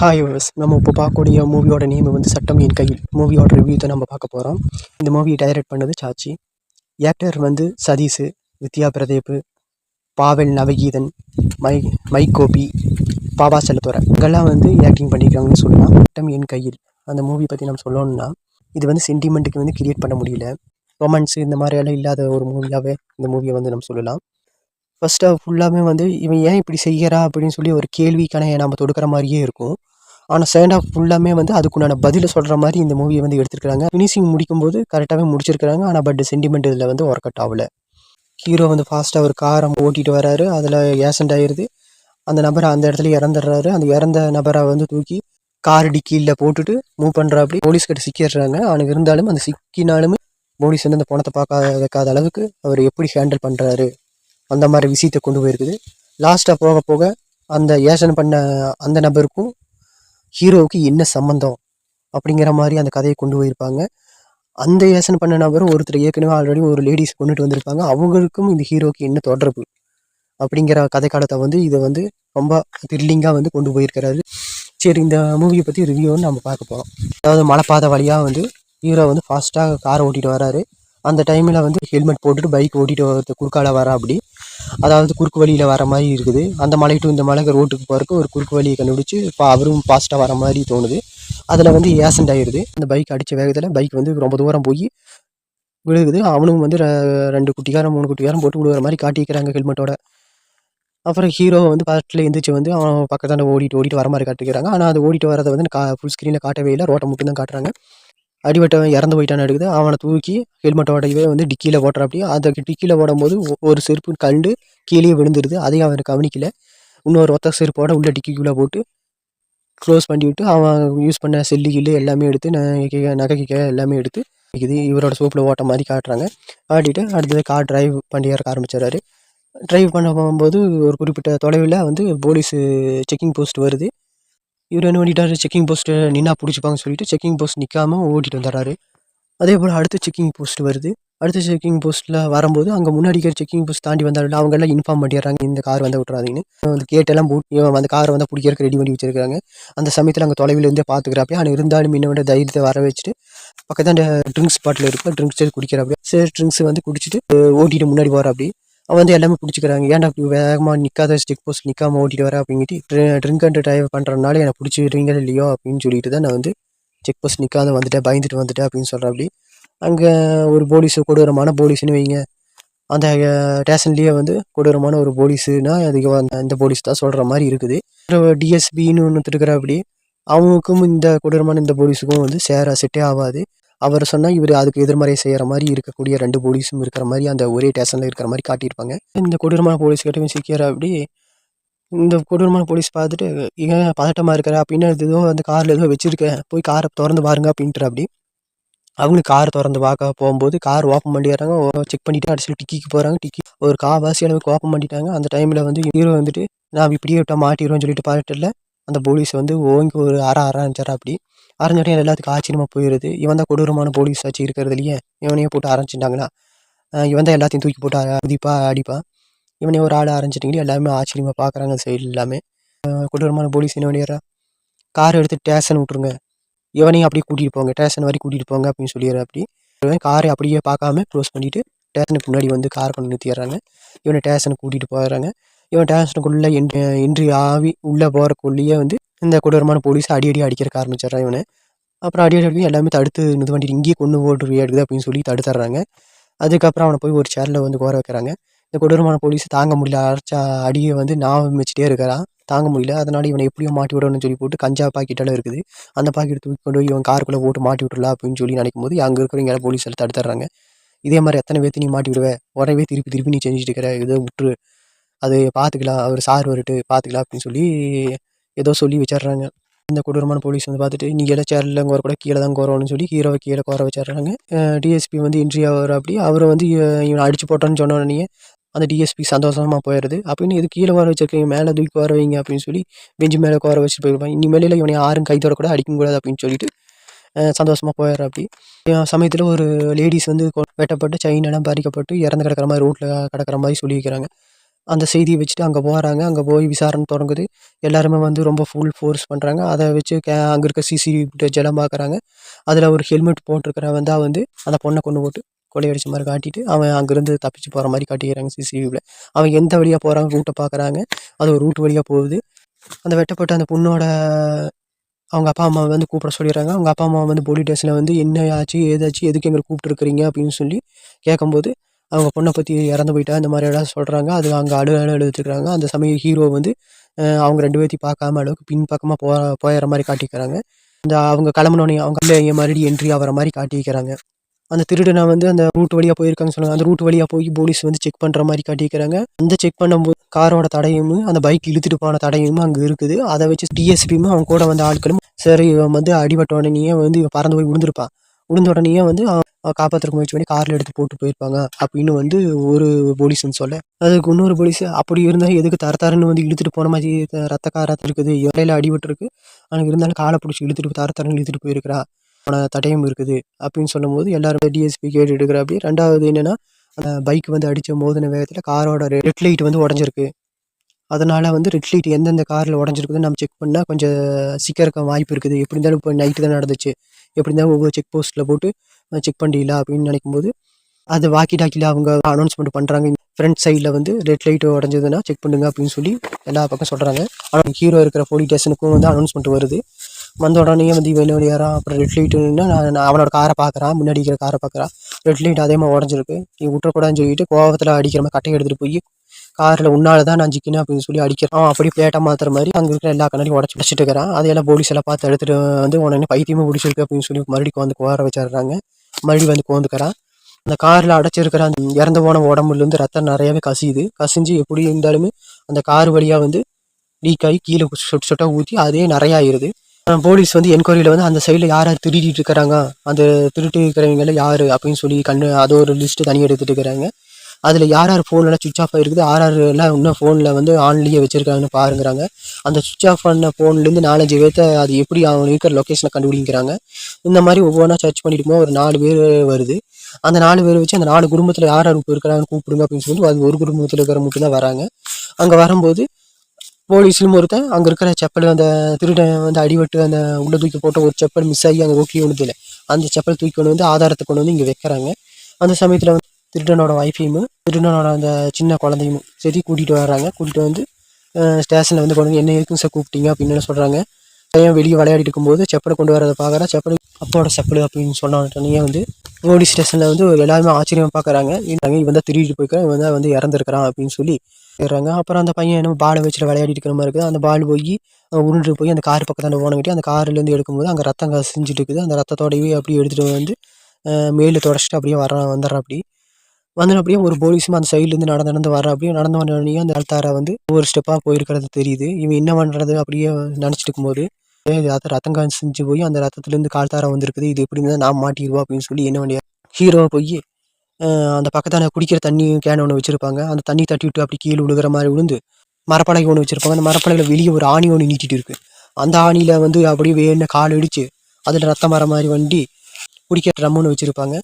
Hi viewers நம்ம இப்போ பார்க்கக்கூடிய மூவியோட நேம் வந்து சட்டம் என் கையில். மூவியோட ரிவ்யூ தான் நம்ம பார்க்க போகிறோம் இந்த மூவியை டைரக்ட் பண்ணது சாச்சி. ஆக்டர் வந்து சதீஷ் வித்யா பிரதீப் பாவல் நவகீதன் மை மைக் கோபி பாபா செல்லத்துறை இங்கெல்லாம் வந்து ஆக்டிங் பண்ணியிருக்காங்கன்னு சொல்லலாம். சட்டம் என் கையில். அந்த மூவி பற்றி நம்ம சொல்லணும்னா இது வந்து சென்டிமெண்ட்டுக்கு வந்து கிரியேட் பண்ண முடியல. ரொமான்ஸ் இந்த மாதிரியெல்லாம் இல்லாத ஒரு மூவியாகவே இந்த மூவியை வந்து நம்ம சொல்லலாம். ஃபர்ஸ்ட் ஃபுல்லாமே வந்து இவன் ஏன் இப்படி செய்கிறா அப்படின்னு சொல்லி ஒரு கேள்விக்கான நம்ம தொடுக்கிற மாதிரியே இருக்கும். ஆனால் செகண்ட் ஹாஃப் ஃபுல்லாமே வந்து அதுக்குண்டான பதிலை சொல்கிற மாதிரி இந்த மூவியை வந்து எடுத்துருக்காங்க ஃபினிஷிங் முடிக்கும்போது கரெக்டாகவே முடிச்சிருக்கிறாங்க. ஆனால் பட் சென்டிமெண்ட் இதில் வந்து ஒர்க் அவுட் ஆகல. ஹீரோ வந்து ஃபாஸ்ட்டாக ஒரு காரை ஓட்டிகிட்டு வராரு. அதில் ஏசண்ட் ஆயிடுது அந்த நபரை அந்த இடத்துல இறந்துடுறாரு. அந்த இறந்த நபரை வந்து தூக்கி கார் டிக்கியில் போட்டுட்டு மூவ் பண்ணுறாப்படி போலீஸ் கிட்ட சிக்கிடுறாங்க. அவனுக்கு இருந்தாலும் அந்த சிக்கினாலுமே போலீஸ் வந்து அந்த பணத்தை பார்க்க வைக்காத அளவுக்கு அவர் எப்படி ஹேண்டில் பண்ணுறாரு அந்த மாதிரி விஷயத்தை கொண்டு போயிருக்குது. லாஸ்ட்டாக போக போக அந்த ஏசன் பண்ண அந்த நபருக்கும் ஹீரோவுக்கு என்ன சம்மந்தம் அப்படிங்கிற மாதிரி அந்த கதையை கொண்டு போயிருப்பாங்க. அந்த ஏசன் பண்ண நபரும் ஒருத்தர் ஏற்கனவே ஆல்ரெடி ஒரு லேடிஸ் கொண்டுட்டு வந்திருப்பாங்க. அவங்களுக்கும் இந்த ஹீரோவுக்கு என்ன தொடர்பு அப்படிங்கிற கதை காலத்தை வந்து இதை வந்து ரொம்ப த்ரில்லிங்காக வந்து கொண்டு போயிருக்கிறாரு. சரி இந்த மூவியை பற்றி ரிவ்யூன்னு நம்ம பார்க்க போகிறோம் அதாவது மலைப்பாதை வழியாக வந்து ஹீரோ வந்து ஃபாஸ்ட்டாக காரை ஓட்டிகிட்டு வராரு. அந்த டைமில் வந்து ஹெல்மெட் போட்டுட்டு பைக் ஓட்டிகிட்டு ஒருத்தர் குறுக்கால வரா அப்படி அதாவது குறுக்கு வழியில் வர மாதிரி இருக்குது. அந்த மலை டு இந்த மலைக்கு ரோட்டுக்கு போகிறக்கு ஒரு குறுக்கு வழியை கண்டுபிடிச்சி இப்போ அவரும் ஃபாஸ்ட்டாக வர மாதிரி தோணுது. அதில் வந்து ஏசண்ட் ஆகிடுது அந்த பைக் அடித்த வேகத்தில் பைக் வந்து ரொம்ப தூரம் போய் விழுகுது. அவனும் வந்து ரெ- ரெண்டு குட்டிக்காரம் மூணு குட்டிக்காரம் போட்டு விழுகிற மாதிரி காட்டிக்கிறாங்க ஹெல்மெட்டோட அப்புறம் ஹீரோ வந்து பாட்டில் எந்திரிச்சு வந்து அவன் பக்கத்தாண்ட ஓடிட்டு ஓடிட்டு வர மாதிரி காட்டிக்கிறாங்க ஆனால் அது ஓடிட்டு வரதை வந்து கா ஃபுல் ஸ்க்ரீனில் காட்டவே இல்லை. ரோட்டை மட்டும் தான் காட்டுறாங்க. அடிபட்டவன் இறந்து போயிட்டான்னு எடுக்குது. அவனை தூக்கி ஹெல்மெட்டோடவே வந்து டிக்கியில் ஓட்டுறாப்படி அதுக்கு டிக்கியில் ஓடும்போது போது ஒரு செருப்பு கண்டு கீழே விழுந்துருது. அதையும் அவன் கவனிக்கல. இன்னொரு ஒத்த செருப்போட உள்ள டிக்கிக்குள்ளே போட்டு க்ளோஸ் பண்ணி விட்டு அவன் யூஸ் பண்ண செல்லு கில்லு எல்லாமே எடுத்து நகை நகை எல்லாமே எடுத்து இது இவரோட சோப்பில் ஓட்ட மாதிரி காட்டுறாங்க. காட்டிட்டு அடுத்தது கார் டிரைவ் பண்ணி இறக்க ஆரம்பிச்சிடறாரு. டிரைவ் பண்ண போகும்போது ஒரு குறிப்பிட்ட தொலைவில் வந்து போலீஸு செக்கிங் போஸ்ட் வருது. இவர் என்ன பண்ணிட்டாரு? செக்கிங் போஸ்ட்டு நின்னா பிடிச்சிப்பாங்கன்னு சொல்லிட்டு செக்கிங் போஸ்ட் நிற்காம ஓட்டிட்டு வந்துடுறாரு. அதே போல் அடுத்த செக்கிங் போஸ்ட் வருது. அடுத்த செக்கிங் போஸ்ட்டில் வரும்போது அங்கே முன்னாடி இருக்கிற செக்கிங் போஸ்ட் தாண்டி வந்தாலும் அவங்க எல்லாம் இன்ஃபார்ம் பண்ணிடுறாங்க இந்த கார் வந்து விட்றாதீங்கன்னு அந்த கேட்டெல்லாம் போட்டு அந்த காரை வந்து பிடிக்கிறதுக்கு ரெடி பண்ணி வச்சிருக்காங்க அந்த சமயத்தில் அங்கே தொலைவில் இருந்தே பார்த்துக்கிறாப்பே ஆனால் இருந்தாலும் இன்னும் விட தைரியத்தை வர வச்சுட்டு பக்கத்தாண்ட ட்ரிங்க்ஸ் பாட்டில் இருக்கும் ட்ரிங்க்ஸ் குடிக்கிறாப்பே சரி ட்ரிங்க்ஸ் வந்து குடிச்சிட்டு ஓட்டிட்டு முன்னாடி போகிறாப்படி அவன் வந்து எல்லாமே பிடிச்சிக்கிறாங்க. ஏன்டா இப்படி வேகமாக நிற்காத ஸ்டிக் போஸ்ட் நிற்காம ஓட்டிட்டு வர அப்படிங்கிட்டு ட்ரிங்க் அண்ட் டிரைவ் பண்ணுறதுனால எனக்கு பிடிச்சிடுறீங்களா இல்லையோ? அப்படின்னு சொல்லிட்டு தான் நான் வந்து செக் போஸ்ட் நிற்காத வந்துட்டேன் பயந்துட்டு வந்துட்டேன் அப்படின்னு சொல்கிறேன் அப்படி அங்கே ஒரு போலீஸு கொடூரமான போலீஸ்னு வைங்க. அந்த ஸ்டேஷன்லேயே வந்து கொடூரமான ஒரு போலீஸுனா அதுக்கு அந்த இந்த போலீஸ் தான் சொல்கிற மாதிரி இருக்குது. டிஎஸ்பின்னு ஒன்று இருக்கிற அப்படி அவங்களுக்கும் இந்த கொடூரமான இந்த போலீஸுக்கும் வந்து சேர செட்டே ஆகாது. அவர் சொன்னால் இவர் அதுக்கு எதிர்மறை செய்கிற மாதிரி இருக்கக்கூடிய ரெண்டு போலீஸும் இருக்கிற மாதிரி அந்த ஒரே ஸ்டேஷனில் இருக்கிற மாதிரி காட்டியிருப்பாங்க. இந்த கொடூரமான போலீஸ் கிட்டவும் சிக்கிற அப்படி இந்த கொடூரமான போலீஸ் பார்த்துட்டு ஏன் பதட்டமாக இருக்கிற அப்படின்னு ஏதோ அந்த காரில் ஏதோ வச்சுருக்கேன் போய் காரை திறந்து பாருங்க அப்படின்ட்டு அப்படி. அவங்களுக்கு கார் திறந்து பார்க்க போகும்போது கார் ஓப்பன் பண்ணிடுறாங்க. செக் பண்ணிட்டு அடிச்சு டிக்கிக்கு போகிறாங்க டிக்கி ஒரு காவாசி அளவுக்கு ஓப்பன் பண்ணிட்டாங்க. அந்த டைமில் வந்து ஹீரோ வந்துட்டு நான் இப்படியே விட்டால் மாட்டிடுவோம்னு சொல்லிட்டு பார்த்துட்டு அந்த போலீஸ் வந்து ஓங்கி ஒரு அற ஆரம்பிச்சாரா அப்படி. அரைஞ்சோடனே எல்லாத்துக்கும் ஆச்சரியமாக போயிடுது இவன் தான் கொடூரமான போலீஸ் ஆச்சு இருக்கிறதுலையே இவனையே போட்டு ஆரம்பிச்சிட்டாங்களா இவன் தான் எல்லாத்தையும் தூக்கி போட்டு அ- அடிப்பா அடிப்பான். இவனே ஒரு ஆள் அரைஞ்சிட்டிங்களே எல்லாமே ஆச்சரியமாக பார்க்குறாங்க சைடு எல்லாமே. கொடூரமான போலீஸ் என்ன பண்ணிடுறா? கார் எடுத்து ஸ்டேஷன் விட்ருங்க இவனையும் அப்படியே கூட்டிகிட்டு போங்க. ஸ்டேஷன் வரைக்கும் கூட்டிகிட்டு போங்க அப்படின்னு சொல்லிடுற அப்படி. இவன் காரை அப்படியே பார்க்காம க்ளோஸ் பண்ணிவிட்டு ஸ்டேஷனுக்கு முன்னாடி வந்து கார் கொண்டு நிறுத்திடுறாங்க. இவனை ஸ்டேஷனுக்கு கூட்டிகிட்டு போயிடுறாங்க. இவன் ஸ்டேஷனுக்குள்ளே என்ட்ரி ஆவி உள்ளே போகிறக்குள்ளேயே வந்து இந்த கொடூரமான போலீஸ் அடி அடி அடிக்கிறக்க ஆரம்பிச்சிடுறான் இவனை. அப்புறம் அடி அடி அடி எல்லாமே தடுத்து இது பண்ணிட்டு இங்கேயே கொண்டு ஓட்டு அப்படின்னு சொல்லி தடுத்துறாங்க அதுக்கப்புறம் அவனை போய் ஒரு சேரில் வந்து கோர வைக்கிறாங்க. இந்த கொடூரமான போலீஸ் தாங்க முடியல. அரைச்சா அடியை வந்து நான் வச்சுட்டே இருக்கிறான். தாங்க முடியல. அதனால் இவனை எப்படியோ மாட்டி விடணும்னு சொல்லி போட்டு கஞ்சா பாக்கெட்டெல்லாம் இருக்குது. அந்த பாக்கெட் தூக்கி கொண்டு போய் இவன் காருக்குள்ளே போட்டு மாட்டி விட்டுலாம் அப்படின்னு சொல்லி நினைக்கும் போது அங்கே இருக்கிறவங்க எல்லாம் போலீஸ் எல்லாம் தடுத்துறாங்க இதே மாதிரி எத்தனை பேர்த்து நீ மாட்டி விடுவ? உடனே திருப்பி திருப்பி நீ செஞ்சுட்டு இருக்கிற இதை விட்டுரு அது பார்த்துக்கலாம் அவர் சார் வரட்டு பார்த்துக்கலாம் அப்படின்னு சொல்லி ஏதோ சொல்லி வச்சிடுறாங்க. இந்த கொடூரமான போலீஸ் வந்து பார்த்துட்டு நீ எல்லாம் சேரில் கோர கூட கீழே தான் கோரணும்னு சொல்லி ஹீரோவை கீழே கோர வச்சிடுறாங்க. டிஎஸ்பி வந்து இன்ட்ரி ஆகிற அப்படி அவரை வந்து இவனை அடிச்சு போட்டான்னு சொன்னோடனே அந்த டிஎஸ்பி சந்தோஷமாக போயிடுது. அப்படின்னு இது கீழே வர வச்சிருக்கீங்க? மேலே தூக்கி வர வைங்க அப்படின்னு சொல்லி பெஞ்சு மேலே கோர வச்சுட்டு போயிருப்பான். இனிமேல இவனை யாரும் கை கூட அடிக்கக்கூடாது அப்படின்னு சொல்லிட்டு சந்தோஷமாக போயிடுற அப்படி சமயத்தில் ஒரு லேடிஸ் வந்து வெட்டப்பட்டு செயின் எல்லாம் பறிக்கப்பட்டு இறந்து கிடக்கிற மாதிரி ரோட்டில் கிடக்கிற மாதிரி சொல்லி வைக்கிறாங்க அந்த செய்தியை வச்சுட்டு அங்கே போகிறாங்க அங்கே போய் விசாரணை தொடங்குது. எல்லாருமே வந்து ரொம்ப ஃபுல் ஃபோர்ஸ் பண்ணுறாங்க அதை வச்சு கே அங்கே இருக்க சிசிடிவி ஃபுட்டேஜ் எல்லாம் பார்க்குறாங்க அதில் ஒரு ஹெல்மெட் போட்டிருக்கிற வந்தால் வந்து அந்த பொண்ணை கொண்டு போட்டு கொள்ளையடிச்ச மாதிரி காட்டிட்டு அவன் அங்கேருந்து தப்பிச்சு போகிற மாதிரி காட்டிக்கிறாங்க சிசிடிவியில் அவன் எந்த வழியாக போகிறாங்க ரூட்டை பார்க்குறாங்க அது ஒரு ரூட் வழியாக போகுது. அந்த வெட்டப்பட்ட அந்த பொண்ணோட அவங்க அப்பா அம்மா வந்து கூப்பிட சொல்லிடுறாங்க. அவங்க அப்பா அம்மா வந்து போலீஸ் ஸ்டேஷனில் வந்து என்ன ஆச்சு ஏதாச்சு எதுக்கு எங்களை கூப்பிட்டுருக்குறீங்க? அப்படின்னு சொல்லி கேட்கும்போது அவங்க பொண்ணை பற்றி இறந்து போயிட்டா இந்த மாதிரி எல்லாம் சொல்கிறாங்க அது அங்கே அழு அழு எழுதிட்டுருக்காங்க அந்த சமயம் ஹீரோ வந்து அவங்க ரெண்டு பேர்த்தையும் பார்க்காம அளவுக்கு பின் பக்கமாக போ போயிடுற மாதிரி காட்டிக்கிறாங்க. இந்த அவங்க கிளம்பினோடனே அவங்க இல்லை மறுபடியும் என்ட்ரி ஆகிற மாதிரி காட்டிக்கிறாங்க. அந்த திருடனை வந்து அந்த ரூட் வழியாக போயிருக்காங்க சொல்லுவாங்க. அந்த ரூட் வழியாக போய் போலீஸ் வந்து செக் பண்ணுற மாதிரி காட்டிக்கிறாங்க. அந்த செக் பண்ணும்போது காரோட தடையும் அந்த பைக் இழுத்துட்டு போன தடையும் அங்கே இருக்குது. அதை வச்சு டிஎஸ்பியும் அவங்க கூட வந்த ஆட்களும் சரி இவன் வந்து அடிபட்ட உடனேயே வந்து இவன் பறந்து போய் விழுந்திருப்பான் விழுந்த உடனேயே வந்து காப்பாற்றுறக்கு முயற்சி பண்ணி காரில் எடுத்து போட்டு போயிருப்பாங்க. அப்படின்னு வந்து ஒரு போலீஸ்னு சொல்ல அதுக்கு இன்னொரு போலீஸ் அப்படி இருந்தால் எதுக்கு தர தரன்னு வந்து இழுத்துட்டு போன மாதிரி ரத்த காரத்து இருக்குது. இலையில அடிபட்டுருக்கு. ஆனால் இருந்தாலும் காலை பிடிச்சி இழுத்துட்டு தர தரன்னு இழுத்துட்டு போயிருக்கிறா. அவனை தடையும் இருக்குது அப்படின்னு சொல்லும்போது எல்லாரும் டிஎஸ்பி கேட்டு எடுக்கிற அப்படி ரெண்டாவது என்னென்னா அந்த பைக் வந்து அடித்த மோதின வேகத்தில் காரோட ரெட் லைட் வந்து உடஞ்சிருக்கு. அதனால் வந்து ரெட் லைட் எந்தெந்த காரில் உடஞ்சிருக்குதுன்னு நம்ம செக் பண்ணால் கொஞ்சம் சீக்கிரம் வாய்ப்பு இருக்குது. எப்படி இருந்தாலும் இப்போ நைட்டு தான் நடந்துச்சு. எப்படி இருந்தாலும் ஒவ்வொரு செக் போஸ்ட்டில் போட்டு செக் பண்ணிடலாம் அப்படின்னு நினைக்கும்போது அது வாக்கி டாக்கியில் அவங்க அனௌன்ஸ்மெண்ட் பண்ணுறாங்க ஃப்ரண்ட் சைடில் வந்து ரெட் லைட் உடஞ்சதுன்னா செக் பண்ணுங்க அப்படின்னு சொல்லி எல்லா பக்கம் சொல்கிறாங்க ஆனால் ஹீரோ இருக்கிற போலீஸ் ஸ்டேஷனுக்கும் வந்து அனௌன்ஸ்மெண்ட் வருது. வந்த உடனே வந்து இவன் என்ன வழியாரா அப்புறம் ரெட் லைட்டுன்னா நான் அவனோட காரை பார்க்குறான் முன்னாடி இருக்கிற காரை பார்க்குறான் ரெட் லைட் அதே மாதிரி உடஞ்சிருக்கு. நீ விட்டுறக்கூடாதுன்னு சொல்லிட்டு கோவத்தில் அடிக்கிற மாதிரி கட்டையை எடுத்துகிட்டு போய் காரில் உன்னால தான் நான் ஜிக்கினேன் அப்படின்னு சொல்லி அடிக்கிறான். அப்படி பிளேட்டை மாற்றுற மாதிரி அங்கே இருக்கிற எல்லா கண்ணாடியும் உடச்சி வச்சுட்டு இருக்கிறான். அதையெல்லாம் போலீஸ் எல்லாம் பார்த்து எடுத்துட்டு வந்து உடனே பைத்தியமே பிடிச்சிருக்கு அப்படின்னு சொல்லி மறுபடியும் வந்து கோர வச்சிடுறாங்க. மறுபடியும் வந்து கோந்துக்கிறான் அந்த காரில் அடைச்சிருக்கிற அந்த இறந்து போன உடம்புலேருந்து ரத்தம் நிறையவே கசியுது. கசிஞ்சு எப்படி இருந்தாலுமே அந்த கார் வழியாக வந்து லீக் ஆகி கீழே சொட்டு சொட்டாக ஊற்றி அதே நிறையா ஆயிடுது போலீஸ் வந்து என்கொயரியில் வந்து அந்த சைடில் யார் யார் திருடிட்டு இருக்கிறாங்க? அந்த திருட்டு இருக்கிறவங்கள யார் அப்படின்னு சொல்லி கண்ணு அது ஒரு லிஸ்ட்டு தனியாக எடுத்துகிட்டு இருக்கிறாங்க. அதில் யார் யார் ஃபோன்லாம் சுவிச் ஆஃப் ஆயிருக்குது யார் யாரெல்லாம் இன்னும் ஃபோனில் வந்து ஆன்லேயே வச்சுருக்காங்கன்னு பாருங்கிறாங்க. அந்த சுவிச் ஆஃப் பண்ண ஃபோன்லேருந்து நாலஞ்சு பேர்த்த அது எப்படி அவங்க இருக்கிற லொக்கேஷனை கண்டுபிடிக்கிறாங்க. இந்த மாதிரி ஒவ்வொன்றா சர்ச் பண்ணிட்டு ஒரு நாலு பேர் வருது. அந்த நாலு பேர் வச்சு அந்த நாலு குடும்பத்தில் யார் யார் இப்போ இருக்கிறாங்கன்னு கூப்பிடுங்க அப்படின்னு சொல்லி அது ஒரு குடும்பத்தில் இருக்கிற மட்டும் தான் வராங்க. அங்கே வரும்போது போலீஸ்லும் ஒருத்தன் அங்கே இருக்கிற செப்பல் அந்த திருடன் வந்து அடிபட்டு அந்த உள்ள தூக்கி போட்ட ஒரு செப்பல் மிஸ் ஆகி அங்கே ஓகே விழுதுல அந்த செப்பல் தூக்கி கொண்டு வந்து ஆதாரத்தை கொண்டு வந்து இங்கே வைக்கிறாங்க. அந்த சமயத்தில் வந்து திருடனோட ஒய்ஃபையும் திருடனோட அந்த சின்ன குழந்தையும் சரி கூட்டிகிட்டு வர்றாங்க. கூட்டிகிட்டு வந்து ஸ்டேஷனில் வந்து கொண்டு வந்து என்ன எதுக்கும் சார் கூப்பிட்டீங்க? அப்படின்னு சொல்கிறாங்க பையன் வெளியே விளையாடிட்டு இருக்கும்போது செப்பலை கொண்டு வரதை பார்க்குறா. செப்பல் அப்போட செப்பல் அப்படின்னு சொன்ன வந்து போலீஸ் ஸ்டேஷனில் வந்து எல்லாருமே ஆச்சரியம் பார்க்குறாங்க. இவன் தான் திருடிட்டு போய்க்கிறான் இவன் தான் வந்து இறந்துருக்கிறான் அப்படின்னு சொல்லி போயிடுறாங்க அப்புறம் அந்த பையன் என்ன பாலை வச்சுட்டு விளையாடிட்டு இருக்கிற மாதிரி இருக்குது. அந்த பால் போய் உருண்டு போய் அந்த கார் பக்கத்தாண்ட ஓனங்கிட்டு அந்த கார்லேருந்து எடுக்கும்போது அங்கே ரத்தம் செஞ்சுட்டு இருக்குது. அந்த ரத்தத்தோடையே அப்படியே எடுத்துகிட்டு வந்து மேலே தொடச்சிட்டு அப்படியே வர வந்துடுறான் அப்படி. வந்து அப்படியே ஒரு போலீஸும் அந்த சைட்லேருந்து நடந்து நடந்து வர அப்படியே நடந்து வந்தோடனே அந்த ஆள்தாரை வந்து ஒவ்வொரு ஸ்டெப்பாக போயிருக்கிறது தெரியுது. இவன் என்ன பண்ணுறது அப்படியே நினச்சிட்டு இருக்கும்போது ரத்த ரத்தம் கசிஞ்சு போய் அந்த ரத்தத்துலேருந்து கால் தாரை வந்திருக்குது. இது எப்படி இருந்தால் நான் மாட்டிடுவோம் அப்படின்னு சொல்லி என்ன வேண்டிய ஹீரோவை போய் அந்த பக்கத்தான குடிக்கிற தண்ணி கேன் ஒன்று வச்சுருப்பாங்க. அந்த தண்ணி தட்டி விட்டு அப்படி கீழே விழுகிற மாதிரி விழுந்து மரப்பலகை ஒன்று வச்சுருப்பாங்க. அந்த மரப்பலகையில் வெளியே ஒரு ஆணி ஒன்று நீட்டிட்டு இருக்கு. அந்த ஆணியில் வந்து அப்படியே வேணும் கால் இடிச்சு அதில் ரத்தம் வர மாதிரி வண்டி குடிக்கிற ட்ரம் ஒன்று வச்சுருப்பாங்க.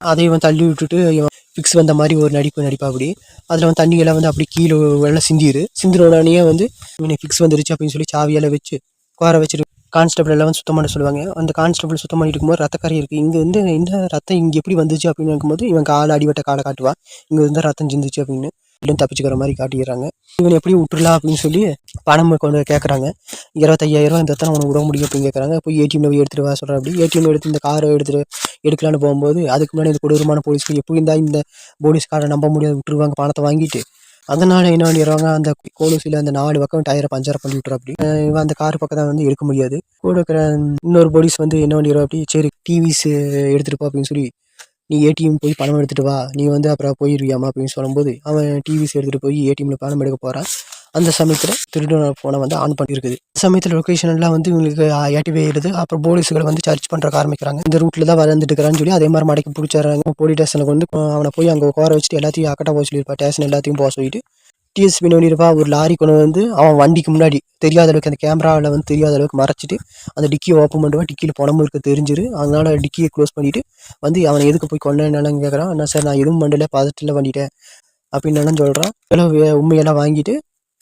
அதை இவன் தள்ளி விட்டுட்டு இவன் ஃபிக்ஸ் வந்த மாதிரி ஒரு நடிப்பு நடிப்பா அப்படி. அதில் வந்து தண்ணியெல்லாம் வந்து அப்படி கீழே எல்லாம் சிந்திரு. சிந்திரோடனே வந்து இவனை ஃபிக்ஸ் வந்துருச்சு அப்படின்னு சொல்லி சாவியெல்லாம் வச்சு குவார வச்சுட்டு கான்ஸ்டபிள் எல்லாம் வந்து சுத்தம் பண்ண சொல்லுவாங்க. அந்த கான்ஸ்டபிள் சுத்தம் பண்ணிட்டு இருக்கும்போது ரத்தக்கரை இருக்குது இங்கே வந்து இந்த ரத்தம் இங்கே எப்படி வந்துச்சு அப்படின்னு இருக்கும்போது இவன் காலை அடிவட்ட காலை காட்டுவா. இங்கே வந்து ரத்தம் சிந்துச்சு அப்படின்னு இல்லை தப்பிச்சுக்கிற மாதிரி காட்டிடுறாங்க. இவன் எப்படி விட்டுறலாம் அப்படின்னு சொல்லி பணம் கொண்டு கேட்குறாங்க இருபத்தையாயிரம் இந்த ரத்தம் உனக்கு விட முடியும் அப்படின்னு கேட்குறாங்க போய் ஏடிஎம்ல போய் எடுத்துட்டு வா சொல்கிறேன் அப்படி. ஏடிஎம் எடுத்து இந்த காரை எடுத்துட்டு எடுக்கலான்னு போகும்போது அதுக்கு முன்னாடி இந்த கொடூரமான போலீஸ்க்கு எப்படி இருந்தால் இந்த போலீஸ்காரை நம்ப முடியாது விட்டுருவாங்க பணத்தை வாங்கிட்டு. அதனால என்ன பண்ணிடுவாங்க அந்த கோலூசியில் அந்த நாலு பக்கம் டயரை பஞ்சரை பண்ணி விட்டுரு அப்படி. இவன் அந்த கார் பக்கம் தான் வந்து எடுக்க முடியாது. கூட இருக்கிற இன்னொரு போலீஸ் வந்து என்ன பண்ணிடுறோம் அப்படி சரி டிவிஸ் எடுத்துகிட்டு போ அப்படின்னு சொல்லி நீ ஏடிஎம் போய் பணம் எடுத்துகிட்டு வா நீ வந்து அப்புறம் போயிருவியாமா அப்படின்னு சொல்லும்போது அவன் டிவிஸ் எடுத்துகிட்டு போய் ஏடிஎம்ல பணம் எடுக்க போகிறான் அந்த சமயத்தில் திருடன ஃபோனை வந்து ஆன் பண்ணியிருக்குது சமயத்தில் லொக்கேஷன் எல்லாம் வந்து இவங்களுக்கு ஆக்டிவ் ஆயிடுது. அப்புறம் போலீஸுகளை வந்து சர்ச் பண்ணுறக்க ஆரம்பிக்கிறாங்க. இந்த ரூட்டில் தான் வந்துட்டு இருக்கிறான்னு சொல்லி அதே மாதிரி மடக்கி பிடிச்சிடுறாங்க. போலீஸ் ஸ்டேஷனுக்கு வந்து அவனை போய் அங்கே உட்கார வச்சுட்டு எல்லாத்தையும் அக்கட்டா போக சொல்லியிருப்பா. ஸ்டேஷன் எல்லாத்தையும் போக சொல்லிட்டு டிஎஸ்பி பண்ணியிருப்பா ஒரு லாரி கொண்டு வந்து அவன் வண்டிக்கு முன்னாடி தெரியாத அளவுக்கு அந்த கேமராவில் வந்து தெரியாத அளவுக்கு மறைச்சிட்டு அந்த டிக்கியை ஓப்பன் பண்ணுவா டிக்கியில் பணமும் இருக்க தெரிஞ்சிரு. அதனால் டிக்கியை க்ளோஸ் பண்ணிட்டு வந்து அவனை எதுக்கு போய் கொண்டேன்னு கேட்குறான் நான் சார் நான் எதுவும் பண்ணல பதட்டில் பண்ணிட்டேன். அப்படின்னு சொல்கிறான் எல்லாம் உண்மையெல்லாம் வாங்கிட்டு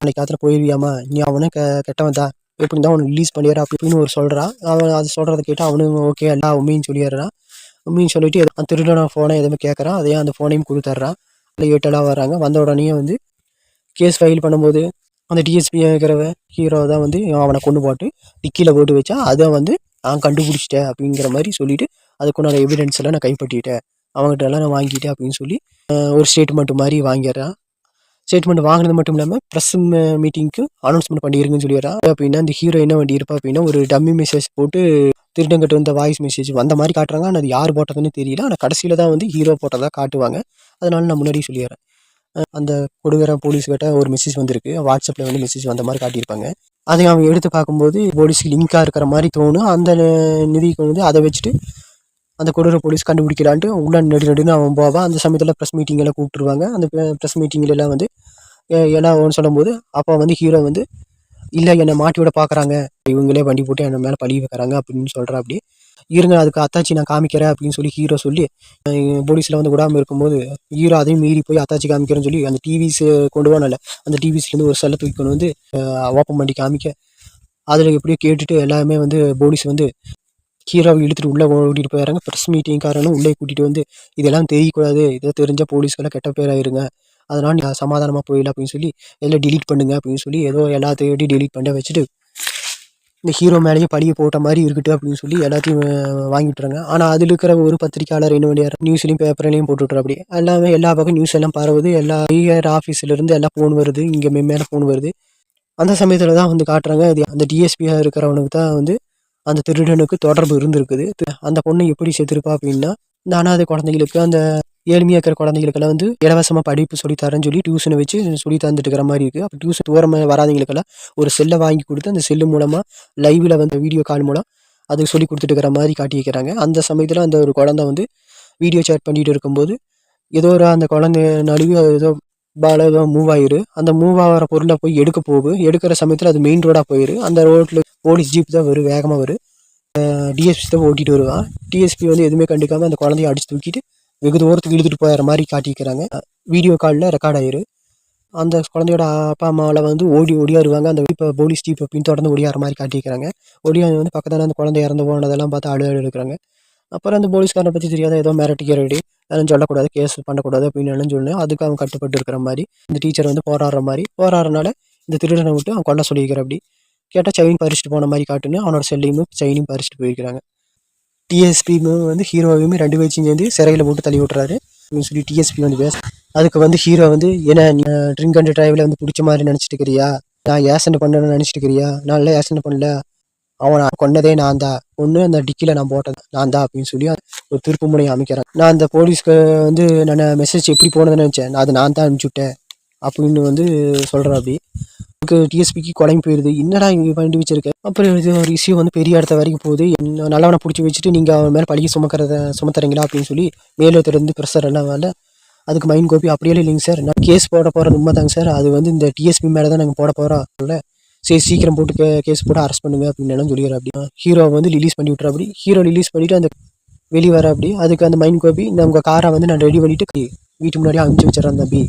அன்னைக்கு காத்துல போயிருவியாமா நீ அவனே க கெட்டவன் தான் எப்படி தான் அவனை ரிலீஸ் பண்ணிடுற அப்படி இப்படின்னு ஒரு சொல்கிறான் அவன் அது சொல்கிறத கேட்டு அவனும் ஓகே எல்லாம் உண்மையும் சொல்லிடுறான் உண்மையும் சொல்லிட்டு அந்த திருடன ஃபோனை எதுவுமே கேட்குறான் அதையும் அந்த ஃபோனையும் கொடுத்துட்றான் ஏட்டெல்லாம் வராங்க வந்த உடனே வந்து கேஸ் ஃபைல் பண்ணும்போது அந்த டிஎஸ்பி இருக்கிறவ ஹீரோ தான் வந்து அவனை கொண்டு போட்டு டிக்கியில் போட்டு வச்சா அதை வந்து நான் கண்டுபிடிச்சிட்டேன் அப்படிங்கிற மாதிரி சொல்லிவிட்டு அதுக்குண்டான எவிடன்ஸ் எல்லாம் நான் கைப்பற்றிட்டேன். அவங்ககிட்ட எல்லாம் நான் வாங்கிட்டேன் அப்படின்னு சொல்லி ஒரு ஸ்டேட்மெண்ட் மாதிரி வாங்கிடுறான் ஸ்டேட்மெண்ட் வாங்கினது மட்டும் இல்லாமல் ப்ரெஸ் மீட்டிங்க்கு அனௌன்ஸ்மெண்ட் பண்ணிருங்கன்னு சொல்லிடுறான் அப்படின்னா இந்த ஹீரோ என்ன வண்டி இருப்பா அப்படின்னா ஒரு டம்மி மெசேஜ் போட்டு திருடங்கிட்ட வந்த வாய்ஸ் மெசேஜ் வந்த மாதிரி காட்டுறாங்க. ஆனால் அது யார் போட்டதுன்னு தெரியல. ஆனால் கடைசியில் தான் வந்து ஹீரோ போட்டதா காட்டுவாங்க. அதனால நான் முன்னாடியே சொல்லிடுறேன். அந்த கொடுக்குற போலீஸ் கிட்ட ஒரு மெசேஜ் வந்திருக்கு. வாட்ஸ்அப்பில் வந்து மெசேஜ் வந்த மாதிரி காட்டியிருப்பாங்க. அதை அவங்க எடுத்து பார்க்கும்போது போலீஸ்க்கு லிங்காக இருக்கிற மாதிரி தோணும். அந்த நிதிக்கு வந்து அதை வச்சுட்டு அந்த கொடூர போலீஸ் கண்டுபிடிக்கலான்ட்டு உள்ள நடு நடுன்னு அவன் போவான் அந்த சமயத்தில் ப்ரெஸ் மீட்டிங்கெல்லாம் கூப்பிட்டுருவாங்க. அந்த ப்ரெஸ் மீட்டிங்ல எல்லாம் வந்து எ- எல்லாம் ஒன்று சொல்லும்போது அப்போ வந்து ஹீரோ வந்து இல்லை என்னை மாட்டி விட பார்க்குறாங்க இவங்களே வண்டி போட்டு என் மேலே பழி வைக்கிறாங்க அப்படின்னு சொல்கிறா அப்படி இருங்க அதுக்கு அத்தாச்சி நான் காமிக்கிறேன் அப்படின்னு சொல்லி ஹீரோ சொல்லி போலீஸில் வந்து விடாமல் இருக்கும்போது ஹீரோ அதையும் மீறி போய் அத்தாச்சி காமிக்கிறேன்னு சொல்லி அந்த டிவிஸ் கொண்டு போனால அந்த டிவிஸ்லேருந்து ஒரு செல்லை தூக்கி கொண்டு வந்து ஓப்பன் பண்ணி காமிக்க. அதில் எப்படியோ கேட்டுட்டு எல்லாமே வந்து போலீஸ் வந்து ஹீரோவை இழுத்துட்டு உள்ளே ஓட்டிட்டு போயிடுறாங்க. ப்ரெஸ் மீட்டிங்காரனும் உள்ளே கூட்டிகிட்டு வந்து இதெல்லாம் தெரியக்கூடாது இதை தெரிஞ்ச போலீஸ்க்கெல்லாம் கெட்ட பேராயிருங்க அதனால் நீ சமாதானமாக போயிடலாம் அப்படின்னு சொல்லி எல்லாம் டிலீட் பண்ணுங்க அப்படின்னு சொல்லி ஏதோ எல்லாத்தையும் டிலீட் பண்ண வச்சுட்டு இந்த ஹீரோ மேலேயே பழியை போட்ட மாதிரி இருக்கட்டும் அப்படின்னு சொல்லி எல்லாத்தையும் அஹ், வாங்கி விட்டுறாங்க. ஆனால் அதில் இருக்கிற ஒரு பத்திரிக்கையாளர் என்ன பண்ணியார் நியூஸ்லையும் பேப்பர்லையும் போட்டு அப்படி எல்லாமே எல்லா பக்கம் நியூஸ் எல்லாம் பரவுது. எல்லா ஐஆர் ஆஃபீஸ்லேருந்து எல்லாம் ஃபோன் வருது. இங்கே மேலே ஃபோன் வருது. அந்த சமயத்தில் தான் வந்து காட்டுறாங்க. இது அந்த டிஎஸ்பியாக இருக்கிறவனுக்கு தான் வந்து அந்த திருடனுக்கு தொடர்பு இருந்திருக்குது. அந்த பொண்ணு எப்படி செத்துருப்பா அப்படின்னா இந்த அனாதை குழந்தைகளுக்கு அந்த ஏழ்மையாக இருக்கிற குழந்தைகளுக்கெல்லாம் வந்து இலவசமாக படிப்பு சொல்லி தரேன்னு சொல்லி டியூஷனை வச்சு சொல்லி தந்துட்டு இருக்கிற மாதிரி இருக்குது அப்போ டியூஷன் தூரமாக வராதவங்களுக்கெல்லாம் ஒரு செல்லை வாங்கி கொடுத்து அந்த செல்லு மூலமாக லைவில் வந்து வீடியோ கால் மூலம் அதுக்கு சொல்லி கொடுத்துட்டு இருக்கிற மாதிரி காட்டி வைக்கிறாங்க. அந்த சமயத்தில் அந்த ஒரு குழந்தை வந்து வீடியோ சேட் பண்ணிகிட்டு இருக்கும்போது ஏதோ ஒரு அந்த குழந்தை நழுவி ஏதோ பால மூவ் ஆயிரு அந்த மூவ் ஆகிற பொருளை போய் எடுக்க போகு. எடுக்கிற சமயத்தில் அது மெயின் ரோடாக போயிரு. அந்த ரோட்டில் போலீஸ் ஜீப் தான் வரும் வேகமாக வரும் டிஎஸ்பி தான் ஓட்டிட்டு வருவான் டிஎஸ்பி வந்து எதுவுமே கண்டுக்காமல் அந்த குழந்தைய அடிச்சு தூக்கிட்டு வெகு தூரத்துக்கு இழுத்துட்டு போயிடுற மாதிரி காட்டிக்கிறாங்க. வீடியோ காலில் ரெக்கார்ட் ஆயிரு. அந்த குழந்தையோட அப்பா அம்மாவில் வந்து ஓடி ஓடியாருவாங்க அந்த இப்போ போலீஸ் ஜீப்பை பின்தொடர்ந்து ஓடியார மாதிரி காட்டிக்கிறாங்க. ஓடியாந்து வந்து பக்கத்தில் அந்த குழந்தை இறந்து போனதெல்லாம் பார்த்து அழு அழு எடுக்கிறாங்க அப்புறம் அந்த போலீஸ்காரனை பற்றி தெரியாத ஏதோ மிரட்டிக்கிறடி அதெல்லாம் சொல்லக்கூடாது கேஸ் பண்ணக்கூடாது அப்படின்னு எல்லாம் சொல்லி அதுக்கு அவன் கட்டுப்பட்டு இருக்கிற மாதிரி இந்த டீச்சர் வந்து போராடுற மாதிரி போராடுறனால இந்த திருடனை விட்டு அவன் கொல்ல சொல்லியிருக்கிற அப்படி. கேட்டால் செயின் பறிச்சுட்டு போன மாதிரி காட்டுன்னு அவனோட செல்லையும் செயினையும் பறிச்சுட்டு போயிருக்கிறாங்க. டிஎஸ்பியும் வந்து ஹீரோவையுமே ரெண்டு பேச்சும் சேர்ந்து சிறையில் போட்டு தள்ளி விட்டுறாரு. அப்படின்னு சொல்லி டிஎஸ்பி வந்து பேச அதுக்கு வந்து ஹீரோ வந்து என்ன நீ ட்ரிங்க் அண்ட் டிரைவில் வந்து பிடிச்ச மாதிரி நினச்சிட்டு இருக்கிறியா? நான் ஏசன்ட் பண்ணணும்னு நினச்சிட்டு இருக்கிறியா? நான் எல்லாம் ஏசன்ட் பண்ணல. அவனை கொன்னதே நான் தான் ஒன்று அந்த டிக்கியில் நான் போட்டேன் நான் தான் அப்படின்னு சொல்லி ஒரு திருப்பு முனையை அமைக்கிறேன். நான் அந்த போலீஸ்க்கு வந்து நான் மெசேஜ் எப்படி போனதுன்னு நினச்சேன். நான் அது நான் தான் அனுப்பிச்சி விட்டேன் அப்படின்னு வந்து சொல்கிறேன் அப்படி. எனக்கு டிஎஸ்பிக்கு குழம்பு போயிடுது என்னடா இங்கே பண்ணி வச்சிருக்கேன் அப்புறம் இது ஒரு இஷ்யூ வந்து பெரிய இடத்த வரைக்கும் போகுது. என்ன நல்லவனை பிடிச்சி வச்சுட்டு நீங்கள் அவன் மேலே பழகி சுமக்கிறத சுமத்துறீங்களா அப்படின்னு சொல்லி மேலத்திலிருந்து ப்ரெஷர் என்ன வரல. அதுக்கு மைண்ட் கோப்பி அப்படியே இல்லைங்க சார். நான் கேஸ் போட போகிறது உண்மை தாங்க சார். அது வந்து இந்த டிஎஸ்பி மேலே தான் நாங்கள் போட போகிறோம் சரி சீக்கிரம் போட்டு கே கேஸ் போட்டு அரெஸ்ட் பண்ணுங்க அப்படின்னு சொல்லிடுற அப்படி ஹீரோவை வந்து ரிலீஸ் பண்ணி விட்ற அப்படி ஹீரோ ரிலீஸ் பண்ணிவிட்டு அந்த வெளியே வர அப்படி அதுக்கு அந்த மைண்ட் கோப்பி நான் உங்கள் காரை வந்து நான் ரெடி பண்ணிவிட்டு வீட்டு முன்னாடி அனுப்பிச்சு வச்சிடறேன் தம்பி.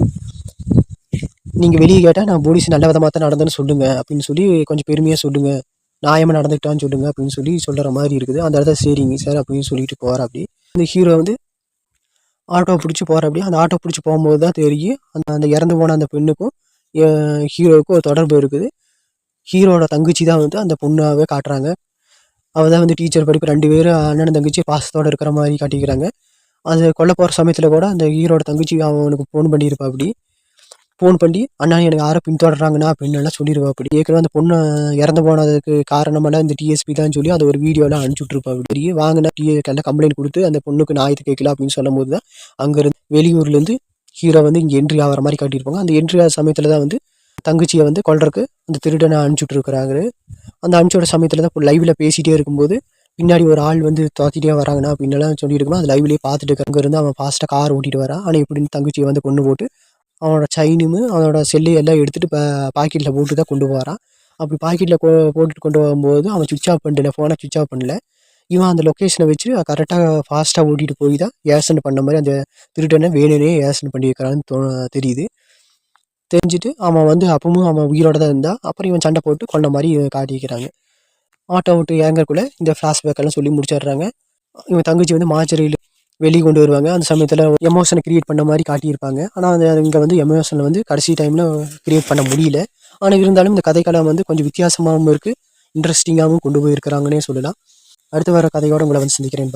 நீங்கள் வெளியே கேட்டால் நான் போலீஸ் நல்ல விதமாக தான் நடந்தேன்னு சொல்லுங்க அப்படின்னு சொல்லி கொஞ்சம் பெருமையாக சொல்லுங்க. நியாயமாக நடந்துக்கிட்டான்னு சொல்லுங்க அப்படின்னு சொல்லி சொல்கிற மாதிரி இருக்குது. அந்த இடத்துல சரிங்க சார் அப்படின்னு சொல்லிட்டு போகிற அப்படி அந்த ஹீரோ வந்து ஆட்டோ பிடிச்சி போகிற அப்படி அந்த ஆட்டோ பிடிச்சி போகும்போது தான் தெரியும். அந்த அந்த இறந்து போன அந்த பெண்ணுக்கும் ஹீரோவுக்கும் ஒரு தொடர்பு இருக்குது. ஹீரோட தங்கச்சி தான் வந்து அந்த பொண்ணாகவே காட்டுறாங்க. அவள் தான் வந்து டீச்சர் படிப்பு ரெண்டு பேரும் அண்ணன் தங்கச்சி பாசத்தோடு இருக்கிற மாதிரி காட்டிக்கிறாங்க. அது கொல்ல போகிற சமயத்தில் கூட அந்த ஹீரோட தங்கச்சி அவனுக்கு ஃபோன் பண்ணியிருப்பா அப்படி. ஃபோன் பண்ணி அண்ணா எனக்கு யாரை பின்தொடர்றாங்கண்ணா அப்படின்னு எல்லாம் சொல்லிடுவா அப்படி. ஏற்கனவே அந்த பொண்ணு இறந்து போனதுக்கு காரணமெல்லாம் இந்த டிஎஸ்பி தான் சொல்லி அந்த ஒரு வீடியோலாம் அனுப்பிச்சுட்ருப்பா அப்படி. வாங்கினா டிஎல்லாம் கம்ப்ளைண்ட் கொடுத்து அந்த பொண்ணுக்கு நாயத்து கேட்கல அப்படின்னு சொல்லும் போது தான் அங்கேருந்து வெளியூர்லேருந்து ஹீரோ வந்து இங்கே என்ட்ரி ஆகிற மாதிரி காட்டியிருப்பாங்க. அந்த என்ட்ரி ஆகிற சமயத்தில் தான் வந்து தங்கச்சியை வந்து கொள்றதுக்கு அந்த திருடனை அனுப்பிச்சுட்டு இருக்கிறாங்க அந்த அனுப்பிச்சோட சமயத்தில் தான் லைவில் பேசிகிட்டே இருக்கும்போது பின்னாடி ஒரு ஆள் வந்து துரத்திட்டே வராங்கண்ணா அப்படின்னலாம் சொல்லிட்டு அது லைவ்லேயே பார்த்துட்டு இருக்க இருந்து அவன் ஃபாஸ்ட்டாக கார் ஓட்டிட்டு வரான் ஆனால் எப்படின்னு தங்கச்சியை வந்து கொண்டு போட்டு அவனோட செயினும் அவனோட செல்லு எல்லாம் எடுத்துகிட்டு பாக்கெட்டில் போட்டு தான் கொண்டு போகிறான் அப்படி பாக்கெட்டில் போட்டுட்டு கொண்டு போகும்போது அவன் சுவிச் ஆஃப் பண்ணல ஃபோனை சுவிச் ஆஃப் பண்ணல. இவன் அந்த லொக்கேஷனை வச்சு கரெக்டாக ஃபாஸ்ட்டாக ஓட்டிகிட்டு போய் தான் ஏசன் பண்ண மாதிரி அந்த திருடனை வேணுனே ஏசன் பண்ணியிருக்கிறான்னு தோ தெரியுது. தெரிஞ்சுட்டு அவன் வந்து அப்பவும் அவன் உயிரோட தான் இருந்தான் அப்புறம் இவன் சண்டை போட்டு கொண்ட மாதிரி காட்டிக்கிறாங்க. ஆட்டோ விட்டு இறங்கக்குள்ள இந்த ஃப்ளாஷ்பேக் எல்லாம் சொல்லி முடிச்சிடுறாங்க. இவன் தங்கச்சி வந்து மாச்சரியில் வெளியே கொண்டு வருவாங்க. அந்த சமயத்தில் எமோஷனை கிரியேட் பண்ண மாதிரி காட்டியிருப்பாங்க. ஆனால் அந்த இங்கே வந்து எமோஷனை வந்து கடைசி டைமில் கிரியேட் பண்ண முடியல. ஆனால் இருந்தாலும் இந்த கதைக்களம் வந்து கொஞ்சம் வித்தியாசமாகவும் இருக்குது இன்ட்ரெஸ்டிங்காகவும் கொண்டு போயிருக்கிறாங்கன்னே சொல்லலாம். அடுத்து வர கதையோடு உங்களை வந்து சந்திக்கிறேன்.